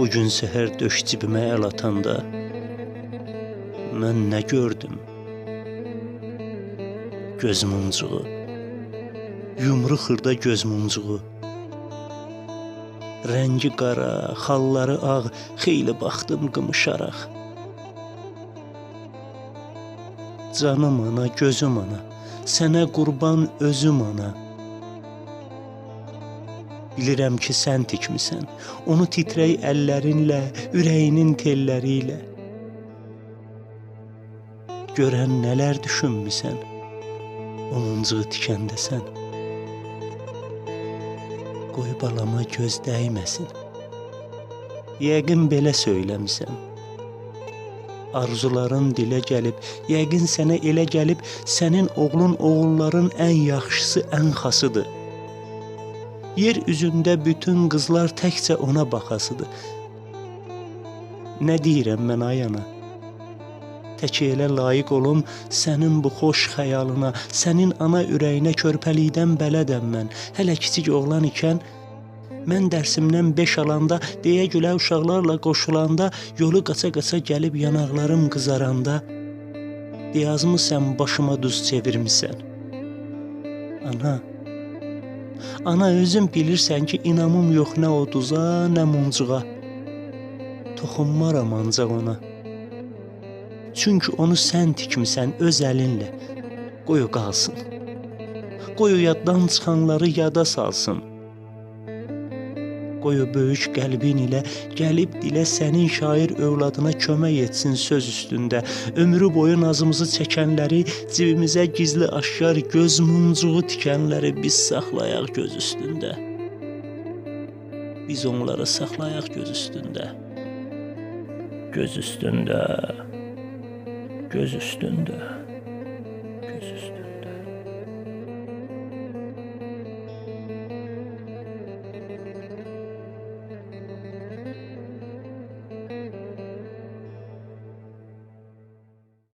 Bugün səhər döş cibimə əl atanda mən nə gördüm? Göz muncuğu. Yumru xırda göz muncuğu. Rəngi qara, xalları ağ, xeyli baxdım qımışaraq. Canım ana, gözüm ana, sənə qurban özüm ana. Bilirəm ki, sən tikmisən. Onu titrək əllərinlə, ürəyinin telləri ilə. Görən nələr düşünmüsən? O muncuğu tikəndə sən. Qoy balama göz dəyməsin. Yəqin belə söyləmisən. Arzuların dilə gəlib, yəqin sənə elə gəlib, sənin oğlun oğulların ən yaxşısı, ən xasıdır. Yer üzündə bütün qızlar təkcə ona baxasıdır. Nə deyirəm mən ay ana? Tək elə layiq olum sənin bu xoş xəyalına, sənin ana ürəyinə körpəlikdən bələdəm mən. Hələ kiçik oğlan ikən mən dərsimdən 5 alanda, deyə gülə uşaqlarla qoşulanda, yolu qaça-qaça gəlib yanaqlarım qızaranda, diyazımı sən başıma duz çevirmisən. Ana, Ana özün bilirsən ki, inamım yox nə o duza, nə muncuğa. Toxunmaram ancaq ona. Çünki onu sən tikmisən öz əlinlə. Qoy o qalsın. Qoy o yaddan çıxanları yada salsın. Qoy o böyük qəlbin ilə gəlib dilə sənin şair övladına kömək etsin söz üstündə. Ömrü boyu nazımızı çəkənləri, cibimizə gizli aşkar göz muncuğu tikənləri biz saxlayaq göz üstündə. Biz onları saxlayaq göz üstündə. Göz üstündə. Göz üstündə.